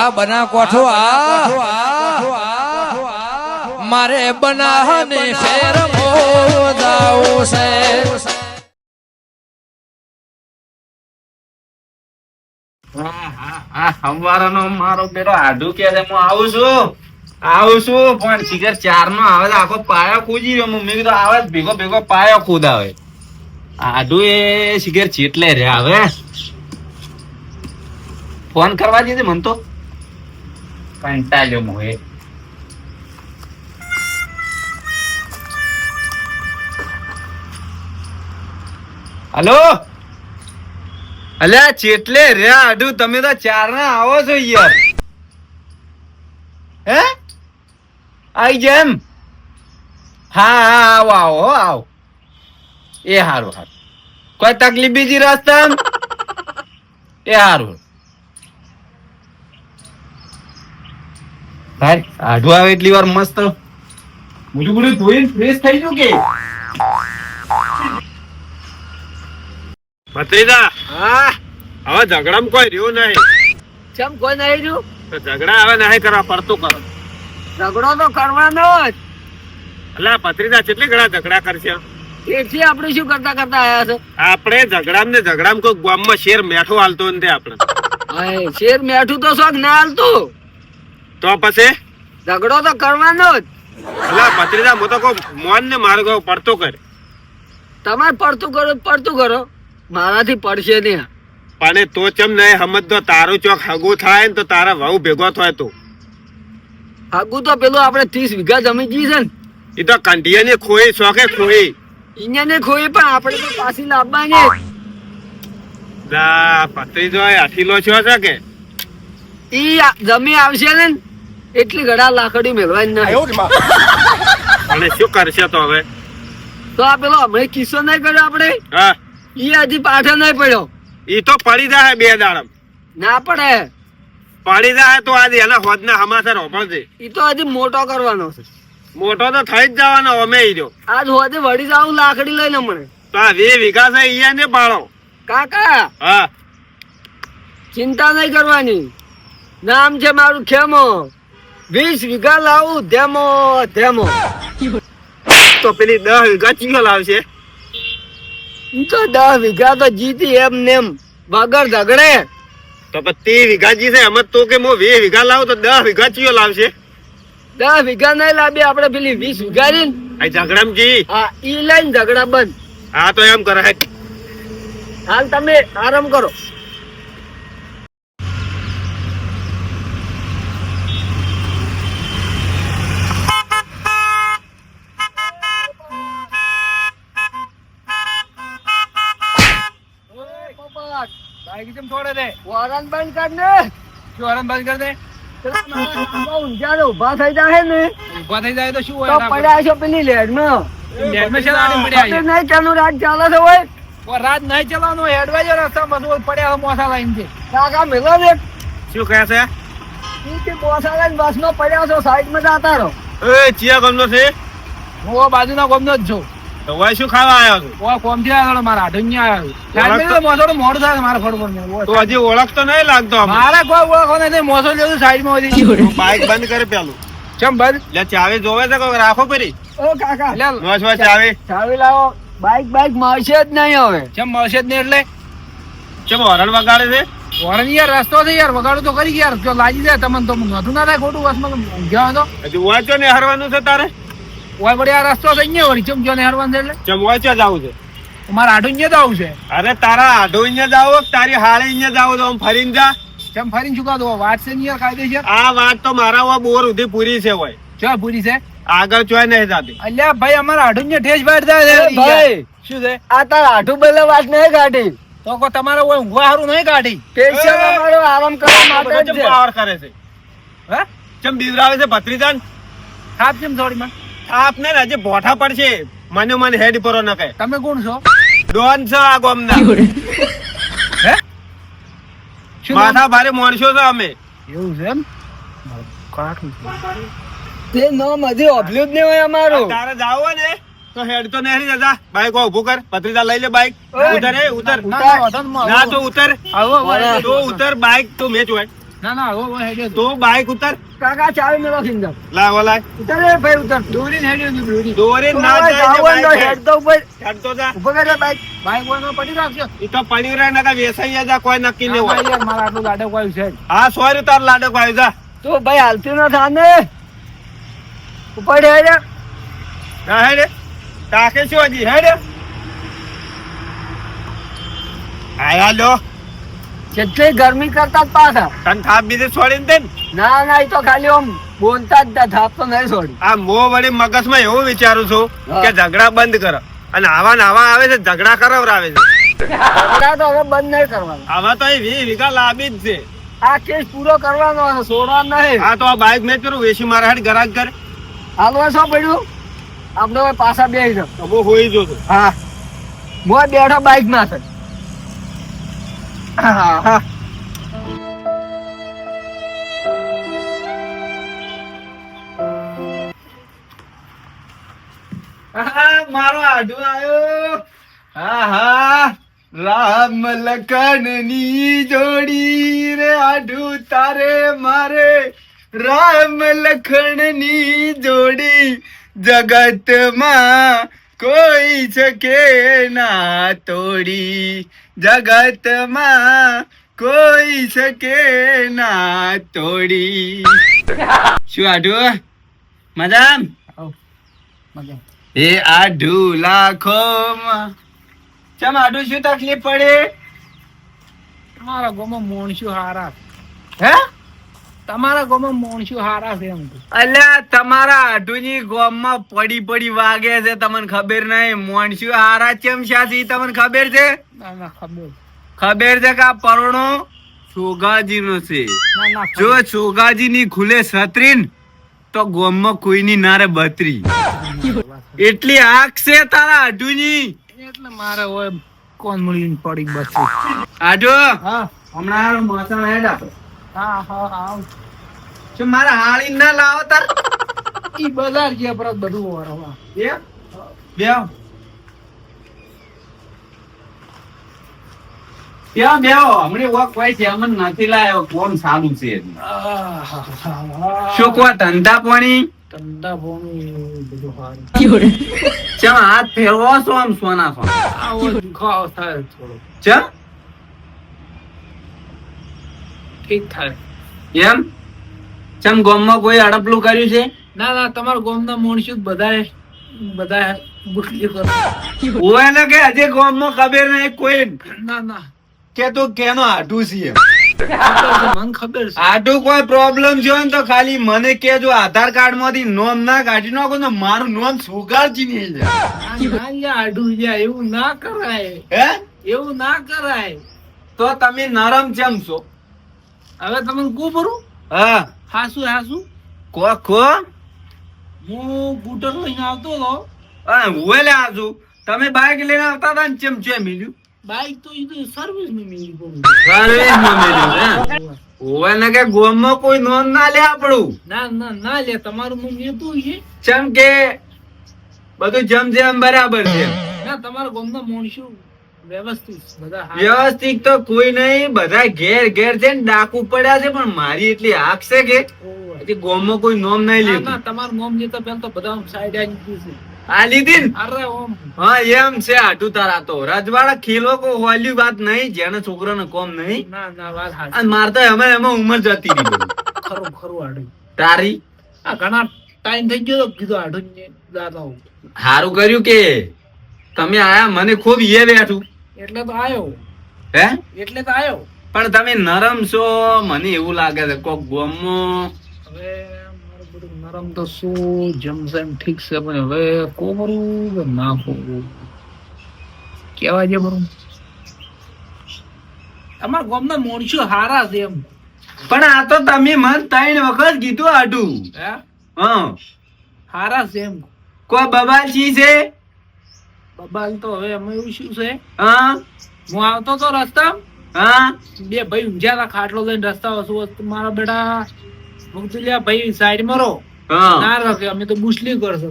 આ બના કોઠો આ. મારે બનાહને શેર મોદાવું છે. મારો કે છે હું આવું છું. આવું છું પણ શિખર ચાર નો આવે આખો પાયો કૂદી રહ્યો. મમ્મી કીધું આવે જ ભેગો ભેગો પાયો કૂદાવે. આડું એ શિખર ચેટલે રે આવે? ફોન કરવા દીધે મન તો. કંટાળ્યો મોએ હલો અલ્યા, ચેટલે રહ્યા આડું, તમે તો ચાર ના આવો છો યાર. હે? આઈ જેમ? હા હા, આવો આવો આવો. એ હારું હારું. કોઈ તકલીફ બીજી રસ્તા એ હારું. ભાઈ આઢું આવે એટલી વાર મસ્ત. મોટું બધું ધોઈને ફ્રેશ થઈ ગયું કે? ભત્રીજા હા? હવે ઝઘડામાં કોઈ રહ્યું નહીં. ચમ કોઈ નહીં રહ્યું? તો ઝઘડા હવે નહીં કરવા પડતું કરો ઝઘડો તો કરવાનો જ. અલા ભત્રીજા કેટલી ઘણા ઝઘડા કરશે? તેથી આપણે શું કરતા કરતા આયા છો? આપણે ઝઘડામાં ને ઝઘડામાં કોઈ ગામમાં શેર મેઠો હાલતો નથી આપણે. શેર મેઠું તો શોખ ના હાલતું. તો પછી? ઝઘડો તો કરવાનો જ. એટલે પત્રીદા મો તો કો મોન ને મારું કહું પડતો કર. તમારે પડતું કરો પડતું કરો. મારાથી પડશે નહીં. પણ તો ચમ નહીં સમજતો? તારું ચોક હગું થાય ને તો તારા વહુ ભેગો થાય તો. હગું તો પેલું આપણે ત્રીસ વીઘા જમી જી છે ને. એ તો કંઢિયાની ખોઈ શોખે ખોઈ. અહીંયા ને ખોઈ પણ આપણે તો પાછી લાવવાની. જ. જા ભત્રીજો એ હઠીલો છો છે કે? ઈ જમી આવશે ને. એટલી ઘડા લાકડી મેળવાની નહીં અને શું કરશે તો હવે? તો આ પેલો હમણાં કિસ્સો નહીં કર્યો આપણે? હા. ઈ હજી પાછો નહીં પડ્યો. ઈ તો પડી જાય બે દાડમ. ના પડે. પડી જાય તો આજે એના હોદના હમાસર હોભળજે. ઈ તો હજી મોટો કરવાનો છે. મોટો તો થઈ જ જવાનો અમે ઈ જો. આજ હોદે વળી જાવ લાકડી લઈને મને તો આ વે વિકાસ અહીંયા ને પાડો. કાકા! હા. ચિંતા નહીં કરવાની. નામ છે મારું ખેમો. વીસ વીઘા લાવું ધેમો ધેમો. તો પેલી દસ વીઘા ચીયો લાવશે ઈ તો દસ વીઘા તો જીતી એમ નેમ વગર ઝઘડે. તો પછી વીઘા જી છે એમ જ તો કે મો વીસ વીઘા લાવું તો દસ વીઘા ચીયો લાવશે દસ વીઘા નહીં લાવી આપણે પેલી વીસ વીઘા રહી ને, ઝઘડામ જી. હા ઈ લઈને ઝઘડા બંધ. હા તો એમ કરે હાલ તમે આરામ કરો. વોરન બંધ કર ને પેલા મારા આંબા ઊંઝાને ઊભા થઈ જાય ને તો પડ્યા છો પેલી લેડમાં. ખબર નહીં કેનું રાત ચાલે છે હોય. રાત નહીં ચલાવવાનો હેડવાજો રસ્તા બધું પડ્યા મોસા લાઈન. છે કાકા મેલો ને. શું કહે છે? ઈ કે બોસા લઈને બસમાં પડ્યા છો સાઈડમાં જતા રહો. એ ચિયા ગમનો છે? હું બાજુના ગોમનો જ છું. વાય શું ખાવા આવ્યો છું? ઓ કોમથી આવ્યો મારા આઠ અહીંયા ઓળખ મોસો મોડું થાય મારા ફળ પર તો હજી ઓળખતો નહીં લાગતો આમ. કોઈ ઓળખો નથી મોસો લેવું સાઈડમાં હતી બાઈક બંધ કરે પેલું. ચમ બંધ? લે ચાવી જોવે છે કોઈ રાખો પરી ઓ કાકા. લે નોચ ચાવી. ચાવી લાવો. બાઈક બાઈક મળશે જ નહીં હવે. ચમ મળશે જ નહીં એટલે? ચમ હરણ વગાડે છે? વરણ યાર રસ્તો છે યાર વગાડું તો કરી યાર. જો લાગી જાય તમને તો નતું ના થાય ખોટું વસમાં ગયો હતો વાંચો ને હરવાનું છે તારે? ઓય વળી આ રસ્તો છે અહીંયા વળી ચમ જો ને હરવાન એટલે ચમ વાંચો જવું છે? મારા આઠું ને જ છે. અરે તારા આડું ને જાવ તારી હાળે ને જાવ તો ફરીને જા. ચમ ફરીને ચૂકા દો વાત છે ને કાયદે છે આ વાત તો મારા વા બોર ઉધી પૂરી છે હોય. ચો પૂરી છે? આગળ ચોય નહીં જાતી. અલ્યા ભાઈ અમારા આડું ને ઠેસ થાય છે. ભાઈ શું છે? આ તાર આડું બેલે વાત નહીં કાઢી. તો કો તમારે ઓય ઊંઘવા હારું નહીં કાઢી? સ્પેશિયલ અમારો આરામ કરવા માટે જ પાવર કરે છે. હે? ચમ બીવરાવે છે ભત્રીજાન? ખાપ ચમ થોડી થોડીમાં? આપને આજે ભોઠા પડશે. મને મને હેડ પરો ન કહે તમે કોણ છો? ડોન છો આ ગોમના. હે? માથા ભારે મોણશો છો અમે. એવું છે એમ? તે નામ હજી ઓભલ્યું જ નહીં હોય અમારું. તારે જાવ ને તો હેડ તો નહીં જતા બાઈક ઉભું કર. ભત્રીજા લઈ લે બાઈક. ઉતર એ ઉતર. ના, તો ઉતર. આવો. તો ઉતર બાઈક તો મેચ હોય. ના ના હવે હેડ્યો તું. બાઈક ઉતર. કાકા ચાવી મેળો સિંદર લાવ લાય ઉતર રે ભાઈ ઉતર. દોરીને હેડ્યો તું દોરી. દોરી ના જાય બાઈક. હેડ તો ઉપર. હેડ તો જા. ઊભો કરે બાઈક. બાઈક વાળો પડી રાખજો. ઈ તો પડ્યું રહે નકર વેસાઈ જા કોઈ નક્કી નહીં હા, હોય. યાર મારા આટલું લાડક વાળું છે. હા સોરી તાર લાડક ભાઈ જા. તો ભાઈ હાલતી ન થાને ઉપર હેડ. હા હેડે. તાકે શું હજી હેડે. આયા લો જેટલી ગરમી કરતા જ પાછા. તન થાપ બીજે છોડીને દે ના. ના એ તો ખાલી આમ બોલતા જ થાપ તો નહીં છોડી. આ મો વળી મગજમાં એવું વિચારું છું કે ઝઘડા બંધ કરો. અને આવા ને આવા આવે છે ઝઘડા કરાવરાવે છે. ઝઘડા તો હવે બંધ નહીં કરવાનો. આવા તો એ વી વિકા લાંબી જ છે. આ કેસ પૂરો કરવાનો છે છોડવાનો નહીં. આ તો આ બાઈક મેં કર્યું વેસી મારા હાડ ગરાક કરે. હાલવા શું પડ્યું? આપણે પાછા બેસી જાવ તો હું હોઈ જો હા. હું બેઠો બાઈકમાં છે. મારો આઢુ આવ્યો હા રામ લખનની જોડી રે આઢુ તારે મારે. રામ લખનની જોડી જગતમાં કોઈ શકે ના તોડી. જગતમાં કોઈ શકે ના તોડી. શું આઢુ? મજા. એ આઢુ લાખોમાં. ચમ આઢુ શું તકલીફ પડે? તમારા મોણ શું હારા. હે? તમારા ગામમાં મોણશું હારા છે એમ અલ્યા તમારા આઢુની ગોમમાં પડી પડી વાગે છે તમને ખબર નહીં. મોણસ્યું હારા ચમ છે તમને ખબર છે? ના ના ખબર. ખબર છે કે આ પરણો છોગાજી નો છે જો. છોગાજી ની ખુલે છત્રીન તો ગોમમાં કોઈની નારે બત્રી. એટલી આંખ છે તારા આઢુની એટલે મારે હોય કોણ મળીને પડી બસ? આઢુ હા. હમણાં મોસમ હેડ. આપણે હા હા આવ. શું મારા હાળી ના લાવો તાર. ઈ બજાર ગયા પર બધું વારવા એ? બેહો. ત્યાં બેહો. હમણાં વોક હોય છે અમને નથી લાયો. કોણ સારું છે? શું કહો ધંધા પાણી? ધંધા પોણી બધું સારું. ચમ હાથ ફેરવો છો આમ સોના સોના થાય થોડો. ચમ? ઠીક થાય. એમ? ચમ ગામમાં કોઈ અડપલું કર્યું છે? ના ના તમારા ગામના મોણશું બધા બધાએ બુટલી કરો. હોય ને કે હજી ગામમાં ખબર નહીં કોઈ ના ના. કે તો કેનો આઢું છે એમ. ખબર છે, મને ખબર છે. આટલું કોઈ પ્રોબ્લેમ છે ને તો ખાલી મને કેજો આધાર કાર્ડમાંથી નોમ ના કાઢી નાખો ને મારું નોમ સુગારજી નહીં છે ના, ના, યા આડું યા એવું ના કરાય. હે? એવું ના કરાય. તો તમે નરમ ચમ છો? હવે તમે કુ ભરું? હા. હાસુ હાસુ? કો કો? હું બુટર લઈને આવતો હતો. હું લે આજુ તમે બાઇક લઈને આવતા હતા ને ચેમ છે મિલ્યું બાઇક તો સર્વિસમાં મિલી સર્વિસમાં મિલ્યું હે ઓય ને કે ગોમમાં કોઈ નોંધ ના લે આપણું. ના ના ના લે તમારું મું લેતું છે. ચમ કે બધું જમ જેમ બરાબર છે. ના તમારા ગોમમાં મોણશું વ્યવસ્થિત તો કોઈ નહીં બધા ઘેર ઘેર છે ને ડાકુ પડ્યા છે પણ મારી એટલી આંખ છે કે. હજી ગોમમાં કોઈ નોમ નહીં લીધું. તમારું નામ લેતા પેલા તો બધા સાઈડ આવી છે. આ લીધી ને? અરે ઓમ. હા એમ છે આટું તારા તો. રજવાડા ખીલો કો હોલી વાત નહીં જેને છોકરાને કોમ નહીં. ના ના વાત હાચી. અને મારતા અમે એમાં ઉંમર જતી રહી. ખરું ખરું આડું. તારી? આ ઘણા ટાઈમ થઈ ગયો કીધું આડું ને દાદા હારું કર્યું કે તમે આયા મને ખૂબ ઈએ બેઠું. એટલે તો આવ્યો હે? એટલે તો આવ્યો પણ તમે નરમ છો મને એવું લાગે છે કોક ગોમમાં હવે નરમ તો શું જમશે એમ ઠીક છે પણ હવે કોમરું કે ના કોમરું? કેવા જે બરું અમાર ગામના મોણસો હારા છે એમ. પણ આ તો તમે મન ત્રણ વખત કીધું હે? હા. હારા છે એમ. કોઈ બબાલજી છે? બબાલ તો હવે એમાં શું છે? હા? હું આવતો તો રસ્તા હા? બે ભાઈ ઊંઝાના ખાટલો લઈને રસ્તા વસુ મારા બેટા મુકતુલિયા ભાઈ સાઈડ મરો હા. ના રાખે અમે તો બુસલી કરશો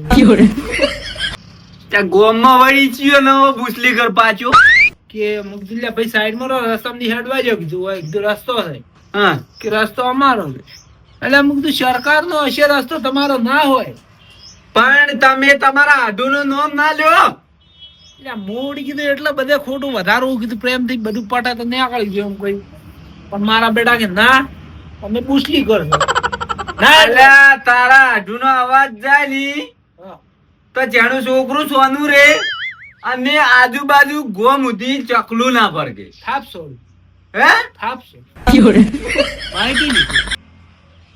ત્યાં ગોમમાં વળી ચિયો નવો બુસલી કર પાછો. કે મુકતુલિયા ભાઈ સાઈડ મરો ની હેડવા જો કીધું હોય કીધું રસ્તો છે. હા. કે રસ્તો અમારો છે. એટલે અમુક તો સરકારનો હશે રસ્તો તમારો ના હોય. પણ તમે તમારા આઢુનું નામ ના લ્યો. મોડી કીધું એટલે બધે ખોટું વધારવું કીધું પ્રેમથી બધું પટા તો નીકળી ગયું એમ કોઈ. પણ મારા બેટા કે ના તમે પૂછલી કરો ના તારા આઢુનો અવાજ જાય ની તો જેનું છોકરું સોનું રે અને આજુબાજુ ગોમ ઉધી ચકલું ના પડકે થાપશો હે? થાપશો બાઈક લીધું.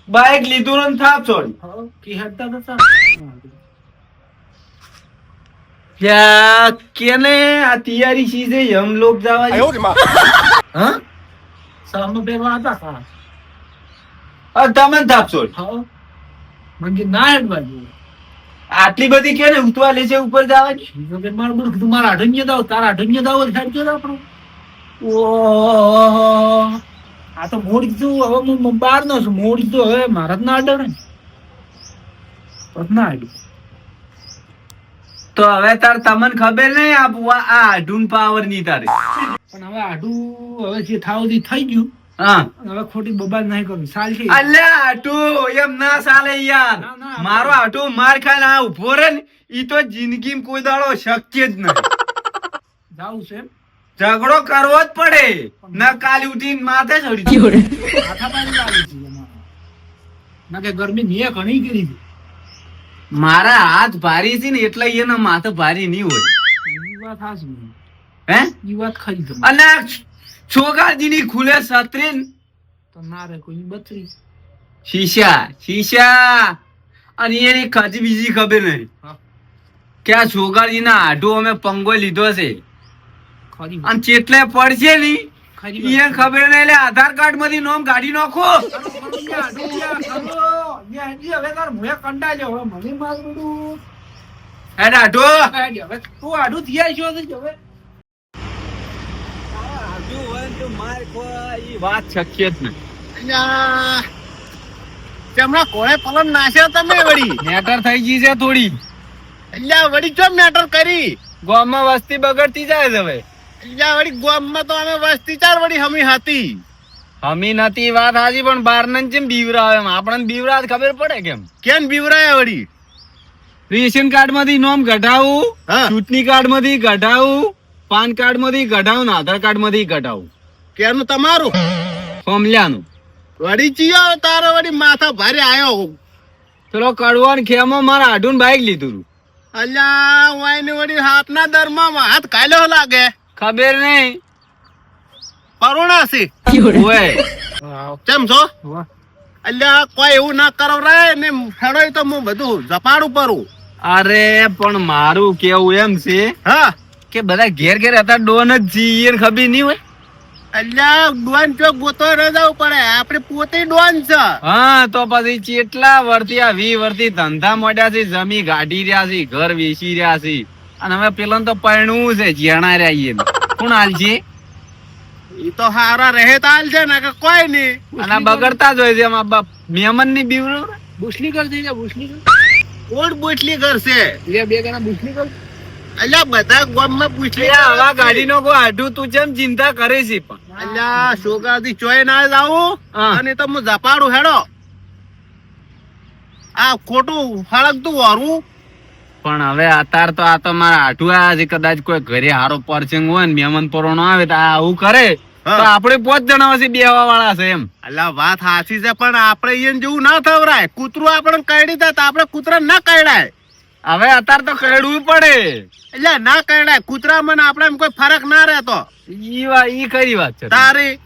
બાઈક લીધું ને થાપ છોડી હા કે હેડતા નતા ત્યાં કેને આ તૈયારી ચીજે હમ લોક જવા હા? સામે પહેરવા હતા કાળા અ તમે થાપ છોડી હા. મને ના આટલી બધી કેને ઉતવા લે છે ઉપર જવાની બીજો કે મારું બધું કીધું મારા અઢન્ય દાવ તારા અઢન્ય દાવ ને આપણું. ઓહ. આ તો મોડ કીધું હવે હું બહાર નો છું. મોડ કીધું હવે મારા જ ના અડે ને. ના અડ્યું તો હવે તાર તમને ખબર નહીં આ બુઆ આ આઢુન પાવરની તારે. પણ હવે આડું હવે જે થાવ થઈ ગયું. હા. હવે ખોટી બબાલ નહીં કરવી સાલ છે. અલ્યા આટુ એમ ના ચાલે યાર. મારો આટુ માર ખાઈને આ ઊભો રે ને ઈ તો જિંદગીમાં કોઈ દાડો શક્ય જ નહીં જાવું છે ઝઘડો કરવો જ પડે. ના કાલી ઉઠીને માથે ચડી. માથા પાણી લાગે છે ના કે ગરમી નિયે ઘણી કરી છે. મારા હાથ ભારી છે ને એટલે એના માથે ભારી નહીં હોય. એ વાત હાચી. હે? એ વાત ખરી અને છોકરાજીની ખુલે છત્રી તો ના કોઈ બત્રી. શીશા શીશા! અને એની ખજી બીજી ખબર નહીં. કે આ છોકરાજીના આઢો અમે પંગો લીધો છે. અને ચેટલે પડશે નહીં? એ ખબર નહીં એટલે આધાર કાર્ડમાંથી નોમ કાઢી નાખો. હવે તાર મોંએ કંટાળ્યો. હવે મને બધું. હેડ હવે. તું આડું થયા છો તો જ હવે. વાત શક્ય જ નહીં તેમના કોળે પલન નાખ્યો તમે વળી મેટર થઈ ગઈ છે થોડી અલ્યા વળી ચો મેટર કરી ગામમાં વસ્તી બગડતી જાય છે હવે અલ્યા વળી ગામમાં તો અમે વસ્તી ચાર વળી હમી હતી હમી નથી વાત હાજી પણ બાર ને જેમ બીવરાવે એમ? આપણને બીવરાત ખબર પડે કેમ? કેમ બીવરાય વળી? રેશન કાર્ડમાંથી નોમ ઘટાવું ચૂંટણી કાર્ડમાંથી ઘટાવું પાન કાર્ડમાંથી ઘટાવું ને આધાર કાર્ડમાંથી ઘટાવું કેનું તમારું? ફોમલ્યાનું વળી ચિયો તારો વળી માથા ભારે આયો ચલો કડવાન ખેમો મારા આઢુન બાઈક લીધું તું. અલ્યા વાયને વળી હાથના દરમાં હાથ કાયલો લાગે. ખબર નહીં. પરુણા છે ઓય. કેમ છો? અલ્યા કોઈ એવું ના કરવરાય ને હેડોય તો હું બધું જપાડું પરું. અરે પણ મારું કેવું એમ છે હા. કે બધા ઘેર ઘેર હતા ડોન જ જીએ ખબર નહીં હોય? અલ્યા ડોન ચોક ગોતો ન જવું પડે. આપણે પોતે ડોન છે. હા તો પછી ચેટલા વર્ષથી આ વી વર્ષથી ધંધા મોડ્યા છે જમી ગાઢી રહ્યા છે ઘર વેચી રહ્યા છે. અને હવે પેલા તો પરણવું છે જેણા રહ્યા કોણ હાલ છે ઈ તો હારા રહેતાલ છે ને કે કોઈ નહીં અને આ બગડતા જ હોય છે એમાં બાપ મહેમાનની બીવરો બુસલી કર દે જા, બુસલી કોણ પૂછલી કરશે લે બે ગણા બુસલી કર. અલ્યા બધા ગામમાં પૂછલી આવા ગાડી નો કોઈ આઢું તું જેમ ચિંતા કરે છે પણ. અલ્યા છોકરાથી ચોય ના જાવું અને તો હું જપાડું હેડો. આ ખોટું હળગતું વરવું પણ હવે અતાર તો આ તો મારા આઠું આયા છે. કદાચ કોઈ ઘરે હારો પરચંગ હોય ને મહેમાન પરોણો આવે તો આવું કરે. તો આપણે પોત જણા છે બેવા વાળા છે એમ. અલા વાત સાચી છે પણ આપણે એને જેવું ના થવરાય. કૂતરું આપણે કરડી થાય તો આપણે કૂતરા ના કરડાય હવે અતાર તો કરડવું પડે. એટલે ના કરડાય કૂતરા મને આપણે એમ કોઈ ફરક ના રહેતો. ઈ વાત ઈ કરી વાત છે. તારી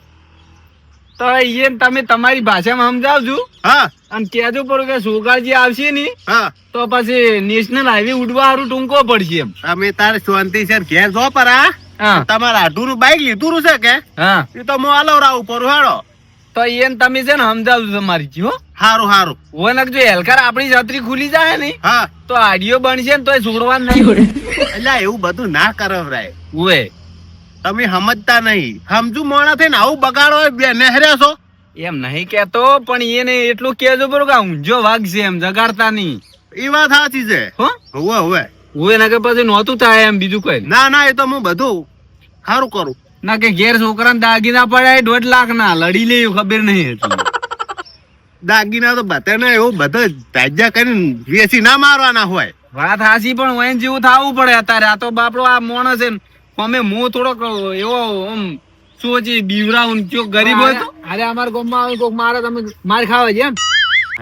તો એ તમે તમારી ભાષામાં સમજાવજો. હા. અને કેજો પડું કે સુગાજી આવશે ની હા. તો પછી નેશનલ હાઈવે ઉડવા હારું ટૂંકો પડશે એમ. અમે તારે શાંતિ છે ઘેર જો પર. હા. તમારા આઢું નું બાઈક લીધું છે કે? હા. એ તો હું આલવરાવું પર હેડો તો એને તમે છે ને સમજાવજો તમારી જીવો હો. હારું ને જો હેલકાર આપણી છત્રી ખુલી જાય ને હા. તો આડિયો બનશે ને તો છોડવા નહીં એટલે એવું બધું ના કરવરાય હોય તમે સમજતા નહીં. સમજુ મોણા થઈને આવું બગાડો બે નહેર્યા છો. એમ નહીં કેતો પણ એને એટલું કેજો બરોબર કે ઊંઝો વાઘ છે એમ જગાડતા નહીં. એ વાત સાચી છે. હો? હવે હવે. હું એના કે પછી નહોતું થાય એમ બીજું કઈ ના ના એ તો હું બધું સારું કરું. ના કે ઘેર છોકરાને દાગીના પડ્યા દોઢ લાખ ના લડી લે એવું ખબર નહીં એટલું. દાગીના તો બધાને એવું બધા તાજા કરીને વેચી ના મારવાના હોય. વાત હાસી પણ વયન જેવું થવું પડે. અત્યારે આ તો બાપડો આ મોણસ છે ને અમે મો થોડોક એવો આમ શું છે બીવરાઉન જો ગરીબ હોય તો અરે અમારા ગામમાં આવે કોક મારે તમે માર ખાવા છે એમ.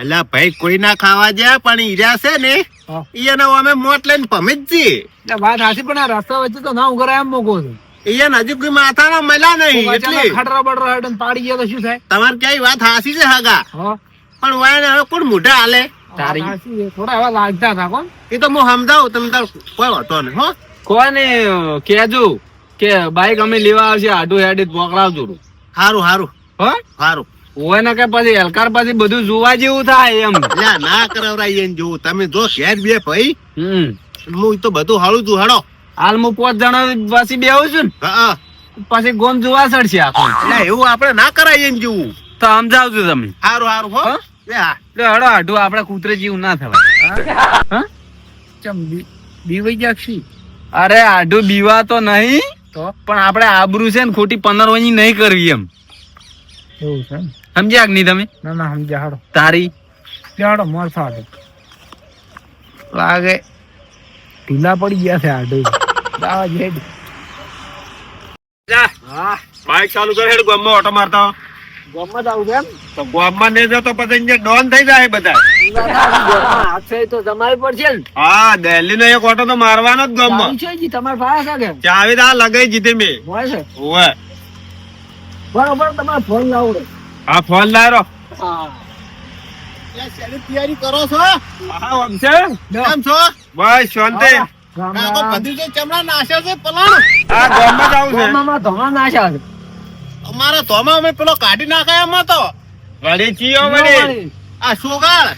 અલા ભાઈ કોઈ ના ખાવા જાય પણ ઈરા છે ને હા. અમે મોટ લઈને ભમી જ છીએ. વાત હાચી પણ આ રસ્તા વચ્ચે તો ના ઉઘરાય એમ મોકો છે. ઈયાને નજીક કોઈ માથાના મળ્યા નહીં એટલે. ખટરા બટરા હેઠળ પાડી ગયા તો શું થાય? તમારે ક્યાંય વાત હાસી છે હાગા? પણ વાયને હવે કોણ મોઢા હાલે? તારી. થોડા એવા લાગતા હતા કોણ? એ તો હું સમજાવું તમે તાર કોઈ હતો નહીં હો. કોને કેજો કે બાઈક અમે લેવા આવશે આડું હેડી પકડાવજો. સારું હારું. હો? સારું હોય ને કે પછી એલકાર પછી બધું જોવા જેવું થાય એમ. લ્યા ના કરાવરાય એમ જોવું. તમે જો શેર બે ભાઈ હમ. હું તો બધું હાળું છું હાડો હાલ હું પાંચ જણા બે આવું છું હા પછી ગોમ જોવા ચડશે આખું. એટલે એવું આપણે ના કરાય એમ જોવું. તો સમજાવજો તમે. સારું હારું હો. હા? લે હા. એટલે હડો આડું આપણે કૂતરે જેવું ના થવાય. હા? ચમ બી- બીવાઈ છી અરે આડું બીવા તો નહીં તો? પણ આપણે આબરૂ છે ને ખોટી પંદર વની નહીં કરવી એમ. એવું છે સમજ્યા કે નહીં તમે? ના ના સમજ્યા હાડો તારી? હાડો મોર સાડો લાગે. ઢીલા પડી ગયા છે આઢું. દાવા જેડ હા. બાઇક ચાલુ કરે હેડ ગમો ઓટો મારતા ગમત આવું છે એમ? તો ગામમાં નહીં જતો પછી ડોન થઈ જાય બધા. હાથે તો તમારી પર છે હા દિલ્હી નો એક ઓટો તો મારવાનો જ ગામમાં. ચાવી છે જી તમારે પાસે છે કે? ચાવી આ લગાઈ જીધી મેં. હોય છે? ઓવે બરોબર તમારે ફોન લાવો રે ફોન લાયરો હા. તૈયારી કરો છો? હા આમ કેમ છો? બસ શાંતિ. રામ આ તો ચમડા નાશે છે પલાણ. આ ગામમાં જ આવું છે. ગામમાં ધોળા નાખ્યા છે. અમારા ધોમાં અમે પેલો કાઢી નાખાય એમાં તો વળી ચીયો વળી આ સોગાળ.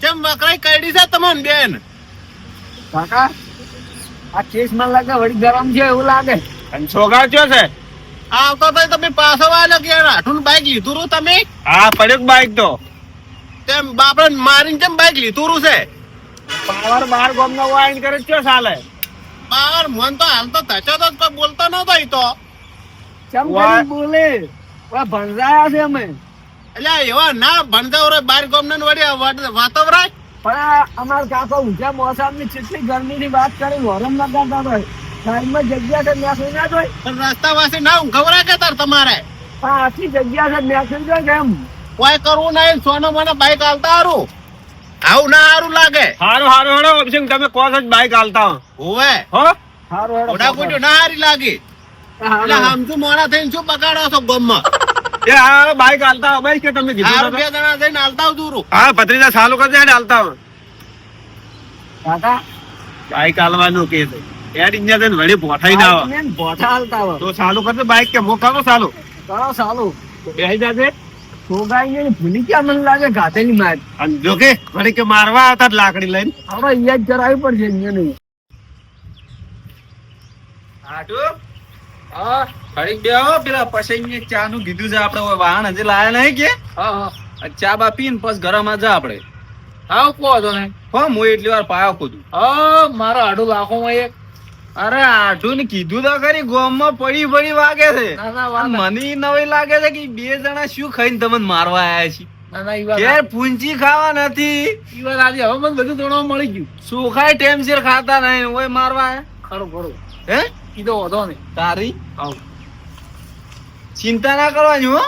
કેમ વકરાઈ કાઢી છે તમને બેન? કાકા આ કેસમાં લાગે વળી ગરમ છે એવું લાગે. અને સોગાળ ચો છે? આવતો ભાઈ તમે પાછો વાળો કે રાઠું બાઈક લીધું રૂ તમે? હા પડ્યું બાઈક તો? તેમ બાપડે મારીને કેમ બાઈક લીધું રૂ છે? પાવર બાર ગોમ નો વાઈન કરે ચો ચાલે પાવર મન તો હાલ તો ધચો તો બોલતો નતો ઈ તો. ચમ કરી બોલે? ભણજાયા છે અમે. એટલે એવા ના ભણતા બાર ગોમ ને વળી વાતો વરાય પણ અમાર કાકો ઊંચા મોસમની કેટલી ગરમી ની વાત કરી વરમ ના કરતા હોય. સાઈડમાં જગ્યા છે ત્યાં સુઈ ના જોઈ પણ રસ્તા પાસે ના ઊંઘવરાય કે તાર તમારે? પણ આટલી જગ્યા છે ત્યાં સુઈ જાય કેમ કોઈ કરવું નહીં સોનો મને બાઈક હાલતા હારું? આવું ના હારું લાગે. હારું હારું હારું ઓપ્શન તમે કહો છો જ બાઈક હાલતા હો. હોવે. હો? સારું હેડો ના હારી લાગી. એટલે હારું. મોડા થઈને શું બગાડો છો ગમમાં? એ હા બાઈક હાલતા હો ભાઈ કે તમે કીધું હારું તો. થઈને હાલતા આવું દૂરું. હા ભત્રીજા સાલું કરજે હેડ હાલતા હો. કાકા બાઈક હાલવાનું કે છે. હેડ ઇન્જિન થઈને વળી ભોઠાઈ ના આવે. ભોઠા હાલતા હોય. તો સાલું કરજે બાઈક કે મોકા સાલું. કરો સાલું. બેસી જાજે છોકરાઈ ભૂલી ક્યાં મને લાગે ઘાતેલી માર. અને જો કે વળી કે મારવા આવતા જ લાકડી લઈને. હવે અહીંયા જ કરાવી પડશે અહીંયા નહીં. હા. ઘડીક બેહો પેલા પછી ચા નું કીધું છે આપણે વાહન હજી લાયા નહીં કે? હા હા. ચા બા પીને પછી ઘરમાં જા આપણે. હા કહો તો ને. હો હું એટલી વાર પાયો કૂદું હા મારો આડું લાખોમાં એક. અરે આઠું ને કીધું તો ખરી ગોમમાં પડી પડી વાગે છે. મને નવી લાગે છે કે બે જણા શું ખાઈને તમને મારવા આયા છે. પૂંજી ખાવા નથી. આજે હવે મને બધું જાણવા મળી ગયું. સુખાય ટેમસેર ખાતા નહીં હોય મારવા ખરું ખરું. હે? તો વધો નહીં. તારી? આવ. ચિંતા ના કરવાની હો.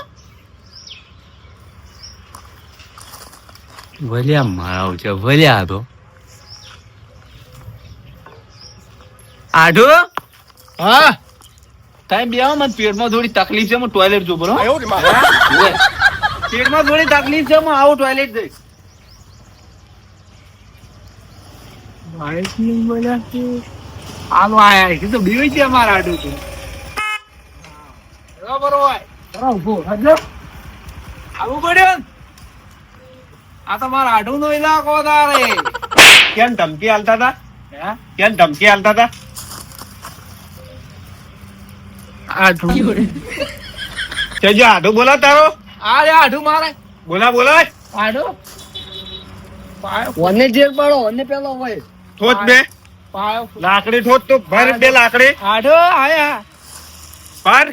ભલ્યા મારાવ છે ભલ્યા તો આઢો? હા. તમે બે મને પેટમાં થોડી તકલીફ છે હું ટોયલેટ જો બરો પેટમાં થોડી તકલીફ છે હું આવું ટોયલેટ જઈશ. માણસ નહીં બોલ્યા આલો આયા તો બીવી છે અમારા આડું તો. બરોબર હોય. બરો ઊભો હજો. આવું પડ્યો? આ તો મારા આડું નો ઇલાકો તારે. કેમ ધમકી હાલતા હતા? હે? કેમ ધમકી હાલતા હતા? જો આઢું બોલા તારો. આ રે મારે. બોલા બોલા. આડું ઓને જે પડો ઓને પેલો હોય. ઠોત બે. લાકડી ઠોત તો ભર બે લાકડી. આડો આયા. ભર.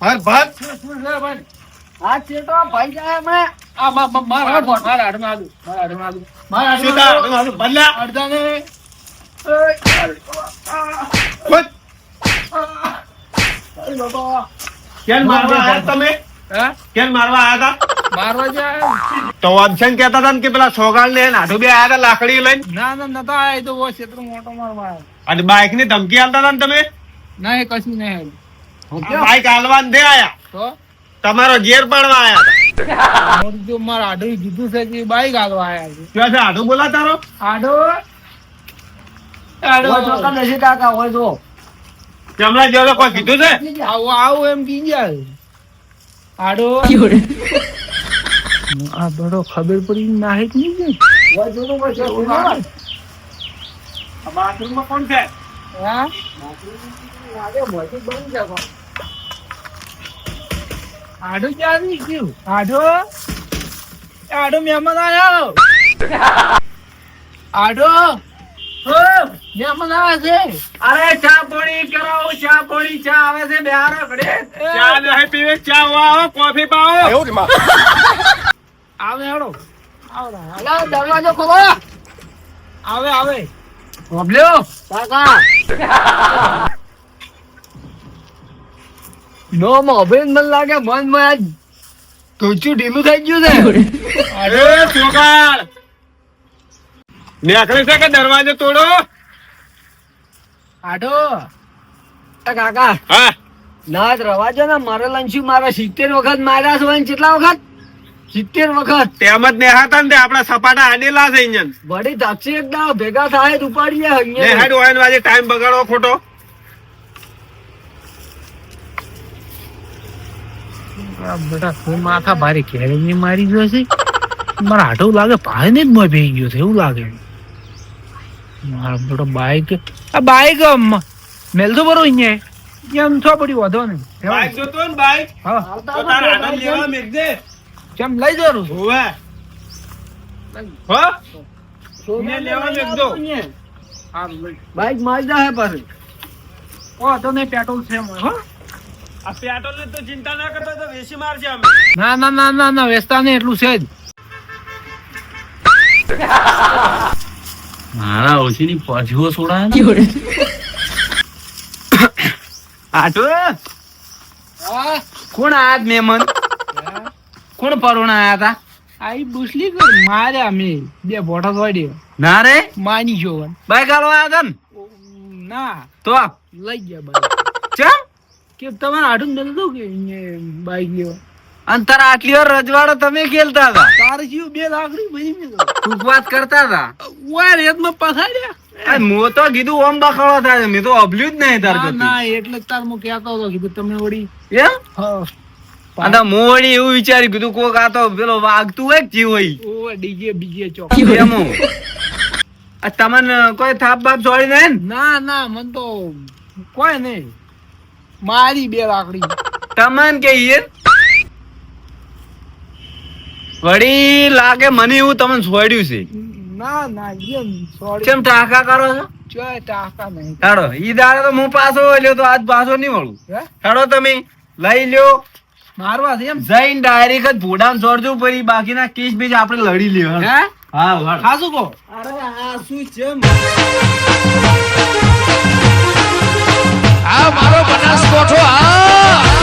ભર ભર. આ ચેટો ભાઈ જાય આ મારા મારા. મારા. મારા અડધાને. ખુદ. કેમ મારવા આયા તમે? હે? કેમ મારવા આયા હતા મારવા જાય તો અબસન કહેતા હતા કે પેલા સોગાળ ને નાઠું બે આયા હતા લાકડી લઈને? ના ના નતા આયા, એ તો વો ક્ષેત્ર મોટો મારવા. અને બાઇકની ધમકી આલતા હતા ને તમે? ના એ કશું નહીં બાઇક આલવાન દે આયા. તો? તમારો ઘેર પાડવા આયા હતા. મારા આડું કીધું છે કે બાઈક હાલવા આયા છે. ક્યાં છે આઠું બોલા તારો? આડો? આડો. કાકા હોય તો જેવો કોઈ કીધું છે? આવું આવું એમ કી જાય આડો. આ બડો ખબર પડી નાહે કે? નહીં હોય. બાથરૂમમાં કોણ છે? હા. આડો ક્યાં ગયું? આડો? આડો મહેમાન આવ્યો આડો? મહેમાન આવે છે. અરે ચા પાણી કરાવો ચા પાણી ચા આવે છે બે ચા નહીં પીવે ચા આવો કોફી પાવો. આવે હેડો. આવે દરવાજો ખોલો. આવે આવે. કાકા. નો મોબાઈલ મને લાગે મનમાં તોચું ઢીલું થઈ ગયું છે. અરે ચોગાળ નેકળે છે કે દરવાજો તોડો? આડો. કાકા હા. ના રવાજો રવા ને મારે લંચી મારા સિત્તેર વખત માર્યા છે કેટલા વખત? સિત્તેર વખત. તેમ જ નેહાતા ને આપડા સપાટા આડેલા છે ઇન્જન વળી તાપસી એક દાવ ભેગા થાય ઉપાડીએ નેહાડ વાયન આજે ટાઈમ બગાડો ખોટો. બેટા માથા ભારે કેરી ની મારી ગયો છે. મારા આટો લાગે ભાઈ ને જ મોય ભેગી ગયો છે એવું લાગે. મારા બેટો બાઈક આ બાઈક મેલ તો બરો અહીંયા. એમ છો પડી વધો ને બાઈક જોતો ને બાઈક હા. તો તાર આનંદ લેવા મેઘજે કેમ લઈ જવાનું હોવે. હો? ને લેવા મેઘજો બાઈક મારી જાય પાછું. ઓ તો નહીં પેટ્રોલ છે હો? આ પેટ્રોલની તો ચિંતા ના કરતો તો વેસી મારશે અમે. ના ના ના ના ના વેચતા નહીં એટલું છે જ. મારા ઓછી ની. પછીઓ સોડા આટો? હા. કોણ આજ મહેમાન? કોણ પરોણા આયા હતા આઈ બુસલી કર માર્યા મેં. બે બોટલ વાડ્યો ના રે? માની જો બાઈક હાલવા આયા હતા ના? તો લઈ ગયા બાઈક ચમ કે તમારે આડું મેળ દો કે બાઈક લેવા અને તારા આટલી વાર રજવાડો તમે ખેલતા હતા? તારે જીવ બે લાકડી બધી મેં વાત કરતા હતા? ઓય રેતમાં પસાડ્યા મો તો કીધું ઓમ બખાડો થાય મેં તો અભલ્યું જ નહીં તાર ના એટલે તાર હું કહેતો હતો કીધું તમે ઓડી એમ? હા. અને મો વળી એવું વિચારી કીધું કોક આ તો પેલો વાગતું હોય જીવ હોય. ડીજે બીજે ચોક. તમને કોઈ થાપ બાપ છોડી ને? ના ના મન તો કોઈ નહીં મારી બે લાકડી. તમને કે ઈયર? વળી લાગે મને એવું તમને છોડ્યું છે. ના ના એમ સોરી કેમ ટાકા કરો છો? ચોય ટાકા નહીં. કાઢો ઈ દાડે તો હું પાછો લ્યો તો આજ પાછો નહીં મળું કાઢો તમે લઈ લ્યો. મારવા છે એમ? જઈને ડાયરેક્ટ જ ભોડામાં જોડજો પછી બાકીના કેસ બીજ આપણે લડી લ્યો હે? હા હા ખાસું કહો અરે આ શું છે આ મારો બનાસકોઠો આ